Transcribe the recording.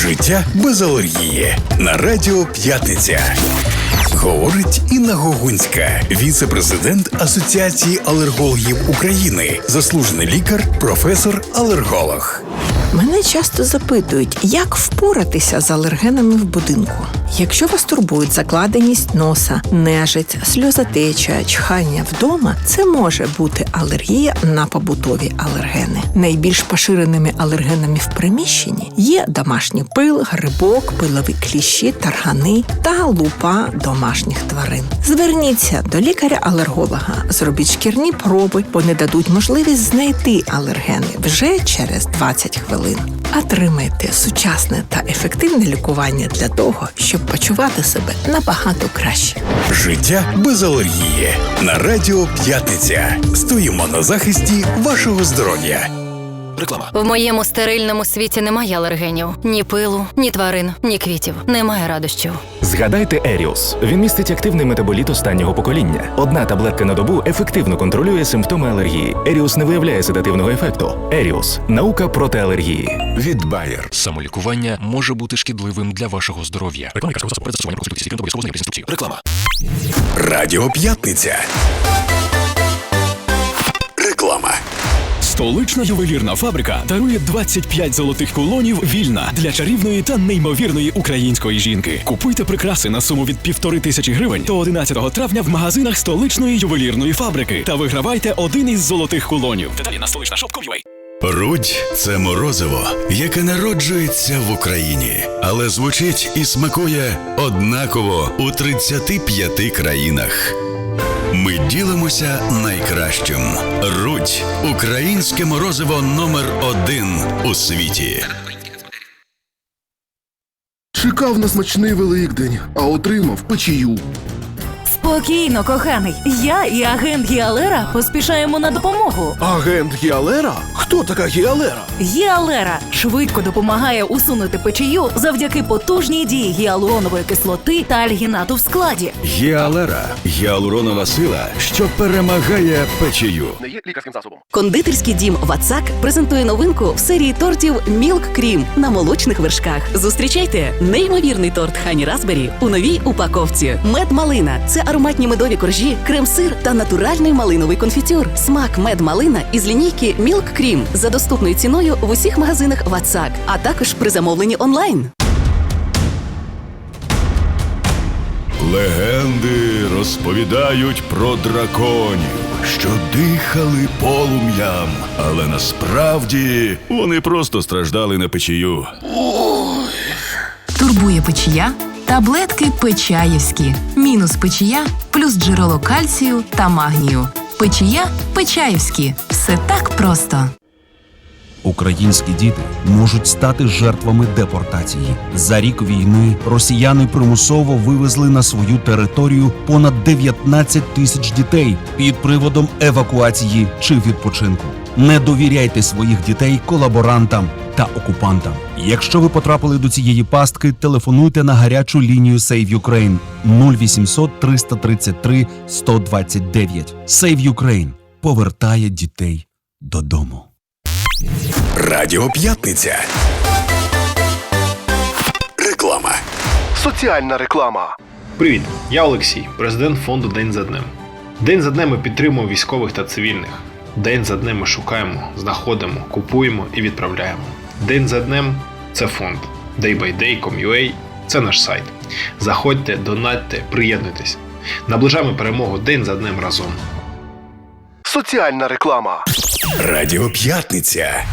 Життя без алергії на Радіо П'ятниця. Говорить Інна Гогунська, віце-президент Асоціації алергологів України, заслужений лікар, професор-алерголог. Мене часто запитують, як впоратися з алергенами в будинку. Якщо вас турбують закладеність носа, нежить, сльозотеча, чхання вдома, це може бути алергія на побутові алергени. Найбільш поширеними алергенами в приміщенні є домашній пил, грибок, пилові кліщі, таргани та лупа домашніх тварин. Зверніться до лікаря-алерголога, зробіть шкірні проби, бо не дадуть можливість знайти алергени вже через 20 хвилин. Отримайте сучасне та ефективне лікування для того, щоб почувати себе набагато краще. Життя без алергії на Радіо П'ятниця. Стоїмо на захисті вашого здоров'я. Реклама. В моєму стерильному світі немає алергенів, ні пилу, ні тварин, ні квітів. Немає радощів. Згадайте Еріус. Він містить активний метаболіт останнього покоління. Одна таблетка на добу ефективно контролює симптоми алергії. Еріус не виявляє седативного ефекту. Еріус наука проти алергії. Від Bayer. Самолікування може бути шкідливим для вашого здоров'я. Реклама. Радіо П'ятниця. Реклама. Столична ювелірна фабрика дарує 25 золотих кулонів вільна для чарівної та неймовірної української жінки. Купуйте прикраси на суму від півтори тисячі гривень до 11 травня в магазинах столичної ювелірної фабрики та вигравайте один із золотих кулонів. Деталі на столична Рудь це морозиво, яке народжується в Україні, але звучить і смакує однаково у 35 країнах. Ми ділимося найкращим. Руть українське морозиво номер один у світі. Чекав на смачний Великдень, а отримав печію. Спокійно, коханий. Я і агент Гіалера поспішаємо на допомогу. Агент Гіалера? Хто така Гіалера? Гіалера швидко допомагає усунути печію завдяки потужній дії гіалуронової кислоти та альгінату в складі. Гіалера гіалуронова сила, що перемагає печію. Не є лікарським засобом. Кондитерський дім Вацак презентує новинку в серії тортів Мілк Крім на молочних вершках. Зустрічайте неймовірний торт Хані Разбері у новій упаковці. Мед малина це ароматні медові коржі, крем-сир та натуральний малиновий конфітюр. Смак мед малина із лінійки Мілк Крім за доступною ціною в усіх магазинах Вацак, а також при замовленні онлайн. Легенди розповідають про драконів, що дихали полум'ям, але насправді вони просто страждали на печію. Турбує печія? Таблетки Печаєвські. Мінус печія, плюс джерело кальцію та магнію. Печія Печаєвські. Все так просто. Українські діти можуть стати жертвами депортації. За рік війни росіяни примусово вивезли на свою територію понад 19 тисяч дітей під приводом евакуації чи відпочинку. Не довіряйте своїх дітей колаборантам та окупантам. Якщо ви потрапили до цієї пастки, телефонуйте на гарячу лінію Save Ukraine 0800 333 129. Save Ukraine повертає дітей додому. Радіо П'ятниця. Реклама. Соціальна реклама. Привіт, я Олексій, президент фонду День за днем. День за днем ми підтримуємо військових та цивільних. День за днем ми шукаємо, знаходимо, купуємо і відправляємо. День за днем це фонд. Daybyday.com.ua – це наш сайт. Заходьте, донатьте, приєднуйтесь. Наближаємо перемогу день за днем разом. Соціальна реклама. Радіо П'ятниця.